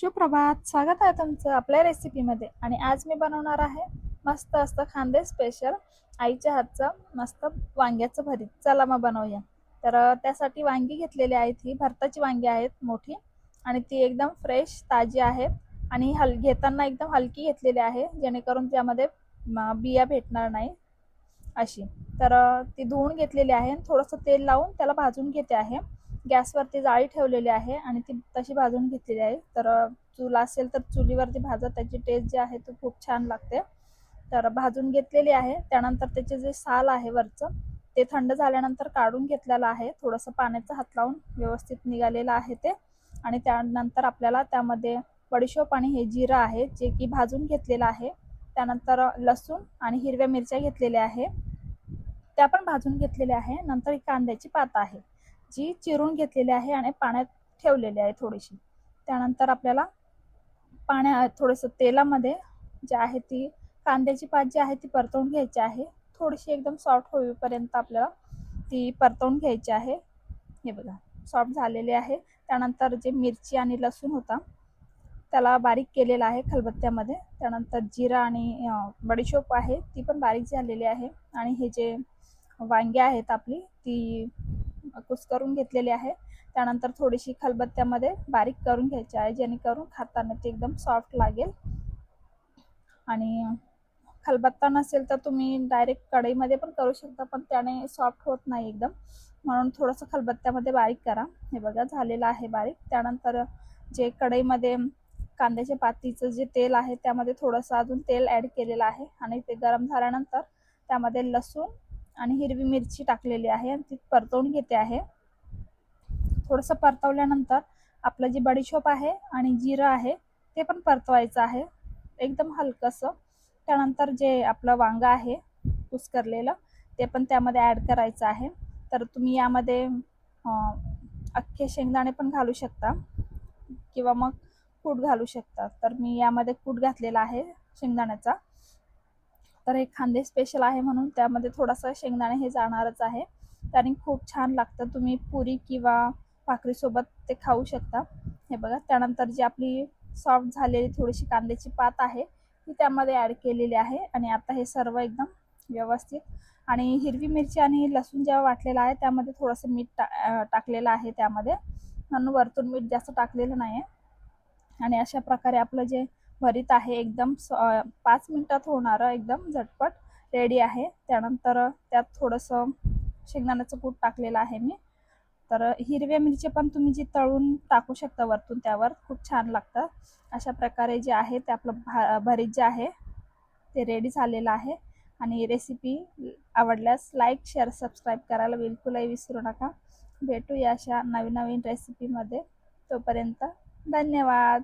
सुप्रभात. स्वागत आहे तुमचं आपल्या रेसिपीमध्ये आणि आज मी बनवणार आहे मस्त असतं खांदे स्पेशल आईच्या हातचं मस्त वांग्याचं भरीत. चला मग बनवूया. तर त्यासाठी वांगी घेतलेली आहेत ही भरताची वांगी आहेत मोठी. आणि ती एकदम फ्रेश ताजी आहेत. आणि हल घेताना एकदम हलकी घेतलेली आहे जेणेकरून त्यामध्ये बिया भेटणार नाही अशी. तर ती धुवून घेतलेली आहे थोडंसं तेल लावून त्याला भाजून घेते आहे. गॅसवरती जाळी ठेवलेली आहे आणि ती तशी भाजून घेतलेली आहे. तर चूल असेल तर चुलीवरती भाजत त्याची टेस्ट जी आहे ती खूप छान लागते. तर भाजून घेतलेली आहे. त्यानंतर त्याचे जे साल आहे वरचं ते थंड झाल्यानंतर काढून घेतलेलं आहे. थोडंसं पाण्याचा हात लावून व्यवस्थित निघालेलं आहे ते. आणि त्यानंतर आपल्याला त्यामध्ये बडीशोप आणि हे जिरं आहे जे की भाजून घेतलेलं आहे. त्यानंतर लसूण आणि हिरव्या मिरच्या घेतलेल्या आहे. त्या पण भाजून घेतलेल्या आहे. नंतर ही कांद्याची पात आहे. जी चिरून घेतलेली आहे आणि पाण्यात ठेवलेली आहे थोडीशी. त्यानंतर आपल्याला पाण्या थोडंसं तेलामध्ये जे आहे ती कांद्याची पात जी आहे ती परतवून घ्यायची आहे. थोडीशी एकदम सॉफ्ट होईपर्यंत आपल्याला ती परतवून घ्यायची आहे. हे बघा सॉफ्ट झालेली आहे. त्यानंतर जे मिरची आणि लसूण होता त्याला बारीक केलेला आहे खलबत्त्यामध्ये. त्यानंतर जिरा आणि बडीशोप आहे ती पण बारीक झालेली आहे. आणि हे जे वांगे आहेत आपली ती कुस्करून घेतलेली आहे. त्यानंतर थोडीशी खलबत्त्यामध्ये बारीक करून घ्यायची आहे. जेणेकरून खाताना ते एकदम सॉफ्ट लागेल. आणि खलबत्ता नसेल तर तुम्ही डायरेक्ट कढईमध्ये पण करू शकता पण त्याने सॉफ्ट होत नाही एकदम. म्हणून थोडंसं खलबत्त्यामध्ये बारीक करा. हे बघा झालेलं आहे बारीक. त्यानंतर जे कढईमध्ये कांद्याच्या पातीचं जे तेल आहे त्यामध्ये थोडंसं अजून तेल ॲड केलेलं आहे. आणि ते गरम झाल्यानंतर त्यामध्ये लसूण आणि हिरवी मिरची टाकलेली आहे आणि ती परतवून घेते आहे. थोडंसं परतवल्यानंतर आपलं जे बडीशोप आहे आणि जिरं आहे ते पण परतवायचं आहे. एकदम हलकंसं. त्यानंतर जे आपलं वांगं आहे कुस्करलेलं ते पण त्यामध्ये ॲड करायचं आहे. तर तुम्ही यामध्ये अख्खे शेंगदाणे पण घालू शकता किंवा मग कूट घालू शकता. तर मी यामध्ये कूट घातलेला आहे शेंगदाण्याचा. तर हे खांदे स्पेशल आहे म्हणून त्यामध्ये थोडासा शेंगदाणे हे जाणारच आहे. त्याने खूप छान लागतं. तुम्ही पुरी किंवा भाकरीसोबत ते खाऊ शकता. हे बघा त्यानंतर जी आपली सॉफ्ट झालेली थोडीशी कांद्याची पात आहे ती त्यामध्ये ॲड केलेली आहे. आणि आता हे सर्व एकदम व्यवस्थित. आणि हिरवी मिरची आणि लसूण जेव्हा वाटलेला आहे त्यामध्ये थोडंसं मीठ टा टाकलेलं आहे त्यामध्ये. म्हणून वरतून मीठ जास्त टाकलेलं नाही आहे आणि अशा प्रकारे आपलं जे भरीत आहे. एकदम पाच मिनटात होणारं एकदम झटपट रेडी आहे. त्यानंतर त्यात थोडंसं शेंगदाण्याचं कूट टाकलेलं आहे मी. तर हिरव्या मिरची पण तुम्ही जी तळून टाकू शकता वरतून त्यावर खूप छान लागतं. अशा प्रकारे जे आहे ते आपलं भा भरीत जे आहे ते रेडी झालेलं आहे. आणि रेसिपी आवडल्यास लाईक शेअर सबस्क्राईब करायला बिलकुलही विसरू नका. भेटूया अशा नवीन नवीन रेसिपीमध्ये तोपर्यंत धन्यवाद.